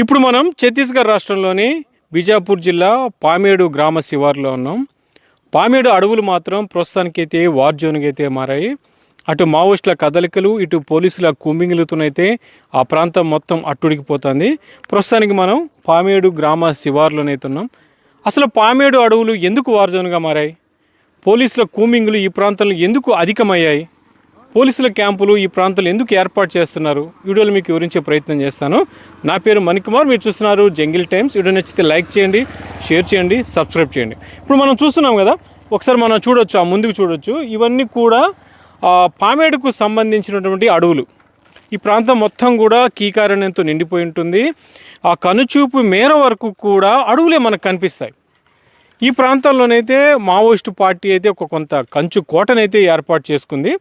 ఇప్పుడు మనం ఛత్తీస్గఢ్ రాష్ట్రంలోని బీజాపూర్ జిల్లా పామేడు గ్రామ శివారులో ఉన్నాం. పామేడు అడవులు మాత్రం ప్రస్తుతానికైతే వార్ జోన్గా అయితే మారాయి. అటు మావోయిస్టుల కదలికలు ఇటు పోలీసుల కుమ్మింగులతోనైతే ఆ ప్రాంతం మొత్తం అట్టుడికిపోతుంది. ప్రస్తుతానికి మనం పామేడు గ్రామ శివారులోనైతే ఉన్నాం. అసలు పామేడు అడవులు ఎందుకు వార్ జోన్గా మారాయి? పోలీసుల కూమింగులు ఈ ప్రాంతంలో ఎందుకు అధికమయ్యాయి? పోలీసుల క్యాంపులు ఈ ప్రాంతంలో ఎందుకు ఏర్పాటు చేస్తున్నారు? వీడియోలు మీకు వివరించే ప్రయత్నం చేస్తాను. నా పేరు మణికుమార్ మీరు చూస్తున్నారు జంగిల్ టైమ్స్. వీడియో నచ్చితే లైక్ చేయండి షేర్ చేయండి సబ్స్క్రైబ్ చేయండి. ఇప్పుడు మనం చూస్తున్నాం కదా ఒకసారి మనం చూడొచ్చు ఆ ముందుకు చూడొచ్చు. ఇవన్నీ కూడా పామేడుకు సంబంధించినటువంటి అడవులు. ఈ ప్రాంతం మొత్తం కూడా కీకారణ్యంతో నిండిపోయి ఉంటుంది. ఆ కనుచూపు మేర వరకు కూడా అడవులే మనకు కనిపిస్తాయి. ఈ ప్రాంతంలోనైతే మావోయిస్టు పార్టీ అయితే ఒక కొంత కంచు కోటనైతే ఏర్పాటు చేసుకుంది.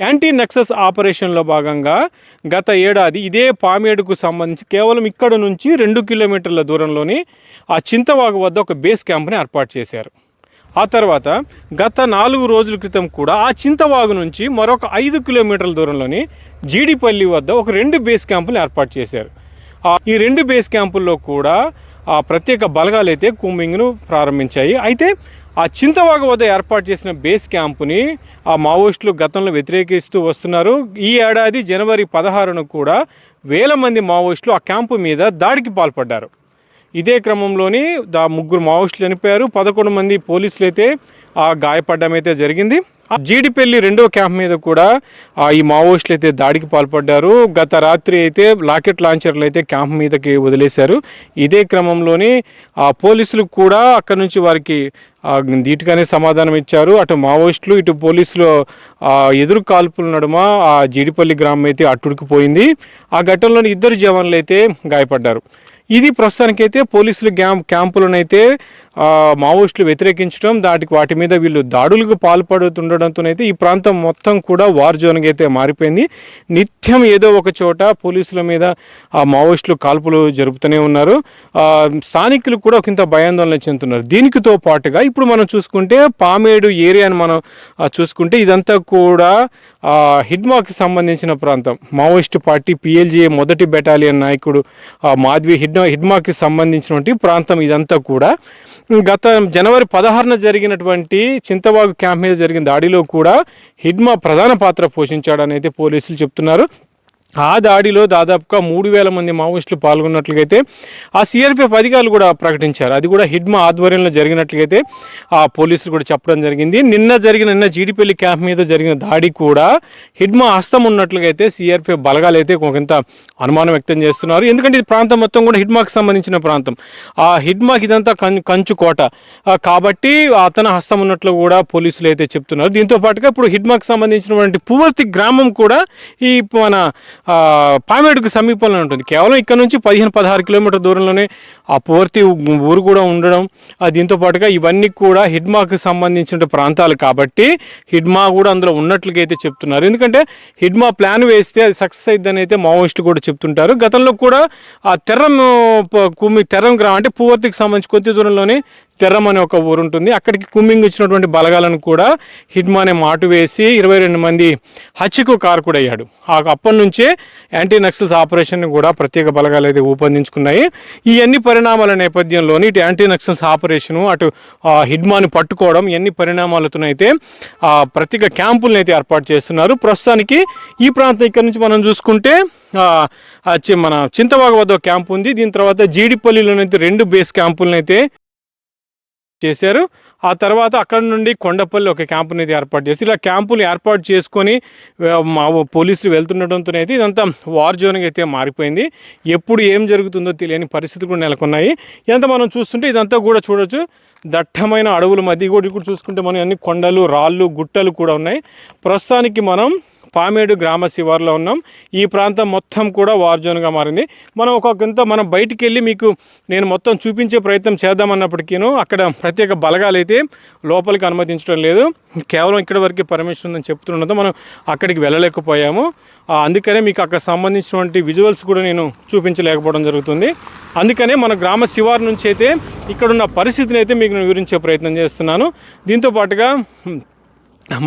యాంటీ నెక్సస్ ఆపరేషన్లో భాగంగా గత ఏడాది ఇదే పామేడుకు సంబంధించి కేవలం ఇక్కడ నుంచి రెండు కిలోమీటర్ల దూరంలోని ఆ చింతవాగు వద్ద ఒక బేస్ క్యాంప్ని ఏర్పాటు చేశారు. ఆ తర్వాత గత నాలుగు రోజుల క్రితం కూడా ఆ చింతవాగు నుంచి మరొక ఐదు కిలోమీటర్ల దూరంలోని జీడిపల్లి వద్ద ఒక రెండు బేస్ క్యాంపులు ఏర్పాటు చేశారు. ఈ రెండు బేస్ క్యాంపుల్లో కూడా ఆ ప్రత్యేక బలగాలు అయితే కూంబింగ్ను ప్రారంభించాయి. అయితే ఆ చింతవాగ వద్ద ఏర్పాటు చేసిన బేస్ క్యాంపుని ఆ మావోయిస్టులు గతంలో వ్యతిరేకిస్తూ వస్తున్నారు. ఈ ఏడాది జనవరి పదహారున కూడా వేల మంది మావోయిస్టులు ఆ క్యాంపు మీద దాడికి పాల్పడ్డారు. ఇదే క్రమంలోని దా ముగ్గురు మావోయిస్టులు చనిపోయారు. పదకొండు మంది పోలీసులు అయితే ఆ గాయపడ్డమైతే అయితే జరిగింది. జీడిపల్లి రెండో క్యాంప్ మీద కూడా ఈ మావోయిస్టులు అయితే దాడికి పాల్పడ్డారు. గత రాత్రి అయితే లాకెట్ లాంచర్లు అయితే క్యాంప్ మీదకి వదిలేశారు. ఇదే క్రమంలోని ఆ పోలీసులు కూడా అక్కడి నుంచి వారికి ధీటుగానే సమాధానం ఇచ్చారు. అటు మావోయిస్టులు ఇటు పోలీసులు ఎదురు కాల్పుల నడుమ ఆ జీడిపల్లి గ్రామం అయితే అట్టుడికిపోయింది. ఆ ఘటనలోని ఇద్దరు జవాన్లు అయితే గాయపడ్డారు. ఇది ప్రస్తుతానికైతే పోలీసులు క్యాంప్ క్యాంపులనైతే మావోయిస్టులు వ్యతిరేకించడం దాటికి వాటి మీద వీళ్ళు దాడులకు పాల్పడుతుండడంతోనైతే ఈ ప్రాంతం మొత్తం కూడా వార్ జోన్గా అయితే మారిపోయింది. నిత్యం ఏదో ఒక చోట పోలీసుల మీద ఆ మావోయిస్టులు కాల్పులు జరుపుతూనే ఉన్నారు. స్థానికులు కూడా ఒకంత భయాందోళన చెందుతున్నారు. దీనికితో పాటుగా ఇప్పుడు మనం చూసుకుంటే పామేడు ఏరియాని మనం చూసుకుంటే ఇదంతా కూడా హిడ్మాకి సంబంధించిన ప్రాంతం. మావోయిస్ట్ పార్టీ పిఎల్జీఏ మొదటి బెటాలియన్ నాయకుడు మాధ్వి హిడ్ హిడ్మాకి సంబంధించినటువంటి ప్రాంతం ఇదంతా కూడా. గత జనవరి పదహారున జరిగినటువంటి చింతవాగు క్యాంప్ మీద జరిగిన దాడిలో కూడా హిడ్మా ప్రధాన పాత్ర పోషించాడని అయితే పోలీసులు చెప్తున్నారు. ఆ దాడిలో దాదాపుగా మూడు వేల మంది మావోయిస్టులు పాల్గొన్నట్లుగైతే ఆ సిఆర్పిఎఫ్ అధికారులు కూడా ప్రకటించారు. అది కూడా హిడ్మా ఆధ్వర్యంలో జరిగినట్లుగైతే ఆ పోలీసులు కూడా చెప్పడం జరిగింది. నిన్న జరిగిన నిన్న జీడిపల్లి క్యాంప్ మీద జరిగిన దాడి కూడా హిడ్మా హస్తం ఉన్నట్లుగా అయితే సిఆర్పిఎఫ్ బలగాలు అయితే కొంత అనుమానం వ్యక్తం చేస్తున్నారు. ఎందుకంటే ఇది ప్రాంతం మొత్తం కూడా హిడ్మాకి సంబంధించిన ప్రాంతం. ఆ హిడ్మాకి ఇదంతా కంచు కోట. కాబట్టి అతను హస్తం ఉన్నట్లు కూడా పోలీసులు అయితే చెప్తున్నారు. దీంతో పాటుగా ఇప్పుడు హిడ్మాకి సంబంధించినటువంటి పువర్తి గ్రామం కూడా ఈ మన పామేడుకు సమీపంలో ఉంటుంది. కేవలం ఇక్కడ నుంచి పదిహేను పదహారు కిలోమీటర్ దూరంలోనే ఆ పూర్తి ఊరు కూడా ఉండడం దీంతో పాటుగా ఇవన్నీ కూడా హిడ్మాకు సంబంధించిన ప్రాంతాలు కాబట్టి హిడ్మా కూడా అందులో ఉన్నట్లుగా అయితే చెప్తున్నారు. ఎందుకంటే హిడ్మా ప్లాన్ వేస్తే అది సక్సెస్ అయిద్దని అయితే మావోయిస్టు కూడా చెప్తుంటారు. గతంలో కూడా ఆ తెర్రం కుమి తెర్రం గ్రామం అంటే పూర్తికి సంబంధించి కొద్ది దూరంలోనే తెర్రం అనే ఒక ఊరు ఉంటుంది అక్కడికి కుమ్మింగ్ ఇచ్చినటువంటి బలగాలను కూడా హిడ్మా అనే మాటు వేసి ఇరవై రెండు మంది హత్యకు కారకుడయ్యాడు. ఆ అప్పటి నుంచే యాంటీ నక్సల్స్ ఆపరేషన్ కూడా ప్రత్యేక బలగాలు అయితే రూపొందించుకున్నాయి. ఈ అన్ని పరిణామాల నేపథ్యంలోని ఇటు యాంటీ నక్సల్స్ ఆపరేషను అటు ఆ, హిడ్మాని పట్టుకోవడం ఎన్ని పరిణామాలతోనైతే ప్రత్యేక క్యాంపులను అయితే ఏర్పాటు చేస్తున్నారు. ప్రస్తుతానికి ఈ ప్రాంతం ఇక్కడ నుంచి మనం చూసుకుంటే మన చింతవాగ వద్ద ఒక క్యాంప్ ఉంది దీని తర్వాత జీడిపల్లిలోనైతే రెండు బేస్ క్యాంపులను అయితే చేశారు. ఆ తర్వాత అక్కడ నుండి కొండపల్లి ఒక క్యాంపుని అనేది ఏర్పాటు చేసి ఇలా క్యాంపులు ఏర్పాటు చేసుకొని మా పోలీసులు వెళ్తుండటంతో అయితే ఇదంతా వార్ జోన్గా అయితే మారిపోయింది. ఎప్పుడు ఏం జరుగుతుందో తెలియని పరిస్థితులు కూడా నెలకొన్నాయి. ఎంత మనం చూస్తుంటే ఇదంతా కూడా చూడొచ్చు. దట్టమైన అడవుల మధ్య కూడా ఇక్కడ చూసుకుంటే మనం అన్ని కొండలు రాళ్ళు గుట్టలు కూడా ఉన్నాయి. ప్రస్తుతానికి మనం పామేడు గ్రామ శివారులో ఉన్నాం. ఈ ప్రాంతం మొత్తం కూడా వార్ జోన్గా మారింది. మనం ఒక కొంత మనం బయటికి వెళ్ళి మీకు నేను మొత్తం చూపించే ప్రయత్నం చేద్దామన్నప్పటికీను అక్కడ ప్రత్యేక బలగాలు అయితే లోపలికి అనుమతించడం లేదు. కేవలం ఇక్కడ వరకే పర్మిషన్ ఉందని చెప్తుండడంతో మనం అక్కడికి వెళ్ళలేకపోయాము. అందుకనే మీకు అక్కడ సంబంధించినటువంటి విజువల్స్ కూడా నేను చూపించలేకపోవడం జరుగుతుంది. అందుకనే మన గ్రామ శివారు నుంచి అయితే ఇక్కడున్న పరిస్థితిని అయితే మీకు నేను వివరించే ప్రయత్నం చేస్తున్నాను. దీంతో పాటుగా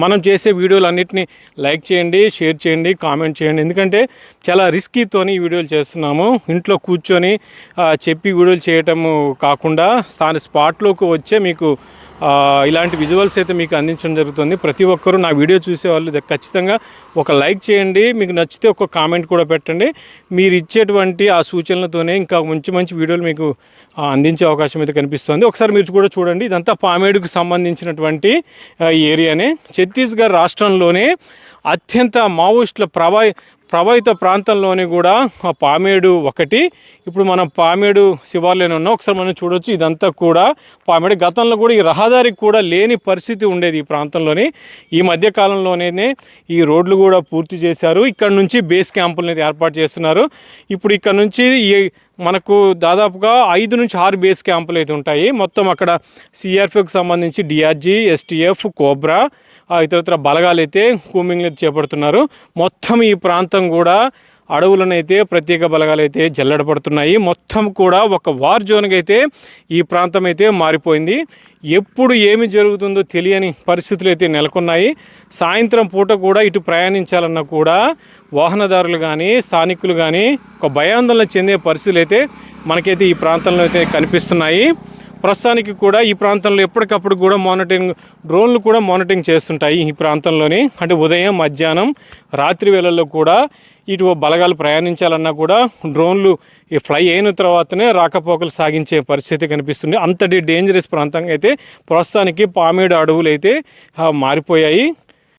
మనం చేసే వీడియోలు అన్నిటిని లైక్ చేయండి షేర్ చేయండి కామెంట్ చేయండి. ఎందుకంటే చాలా రిస్కీతోని ఈ వీడియోలు చేస్తున్నాము. ఇంట్లో కూర్చొని చెప్పి వీడియోలు చేయటము కాకుండా స్థాని స్పాట్లోకి వచ్చే మీకు ఇలాంటి విజువల్స్ అయితే మీకు అందించడం జరుగుతుంది. ప్రతి ఒక్కరూ నా వీడియో చూసే వాళ్ళు ఖచ్చితంగా ఒక లైక్ చేయండి. మీకు నచ్చితే ఒక కామెంట్ కూడా పెట్టండి. మీరు ఇచ్చేటువంటి ఆ సూచనలతోనే ఇంకా మంచి మంచి వీడియోలు మీకు అందించే అవకాశం అయితే కనిపిస్తుంది. ఒకసారి మీరు కూడా చూడండి. ఇదంతా పామేడుకు సంబంధించినటువంటి ఈ ఏరియానే ఛత్తీస్గఢ్ రాష్ట్రంలోనే అత్యంత మావోయిస్టుల ప్రభా ప్రభావిత ప్రాంతంలోని కూడా ఆ పామేడు ఒకటి. ఇప్పుడు మనం పామేడు శివార్లోనే ఉన్నాం. ఒకసారి మనం చూడొచ్చు. ఇదంతా కూడా పామేడు. గతంలో కూడా ఈ రహదారికి కూడా లేని పరిస్థితి ఉండేది ఈ ప్రాంతంలోని. ఈ మధ్య కాలంలోనే ఈ రోడ్లు కూడా పూర్తి చేశారు. ఇక్కడ నుంచి బేస్ క్యాంపులను అనేది ఏర్పాటు చేస్తున్నారు. ఇప్పుడు ఇక్కడ నుంచి ఈ మనకు దాదాపుగా ఐదు నుంచి ఆరు బేస్ క్యాంపులు అయితే ఉంటాయి. మొత్తం అక్కడ సిఆర్పిఎఫ్కి సంబంధించి డిఆర్జీ ఎస్టీఎఫ్ కోబ్రా ఇతరత్ర బలగాలు అయితే కూమింగ్లు చేపడుతున్నారు. మొత్తం ఈ ప్రాంతం కూడా అడవులనైతే ప్రత్యేక బలగాలు అయితే జల్లడపడుతున్నాయి. మొత్తం కూడా ఒక వార్ జోన్గా అయితే ఈ ప్రాంతం అయితే మారిపోయింది. ఎప్పుడు ఏమి జరుగుతుందో తెలియని పరిస్థితులు అయితే నెలకొన్నాయి. సాయంత్రం పూట కూడా ఇటు ప్రయాణించాలన్నా కూడా వాహనదారులు కానీ స్థానికులు కానీ ఒక భయాందోళన చెందే పరిస్థితులు అయితే మనకైతే ఈ ప్రాంతంలో అయితే కనిపిస్తున్నాయి. ప్రస్తుతానికి కూడా ఈ ప్రాంతంలో ఎప్పటికప్పుడు కూడా మానిటరింగ్ డ్రోన్లు కూడా మానిటరింగ్ చేస్తుంటాయి ఈ ప్రాంతంలోని. అంటే ఉదయం మధ్యాహ్నం రాత్రి వేళల్లో కూడా ఇటు బలగాలు ప్రయాణించాలన్నా కూడా డ్రోన్లు ఈ ఫ్లై అయిన తర్వాతనే రాకపోకలు సాగించే పరిస్థితి కనిపిస్తుంది. అంతటి డేంజరస్ ప్రాంతంగా అయితే ప్రస్తుతానికి పామేడు అడవులు అయితే మారిపోయాయి.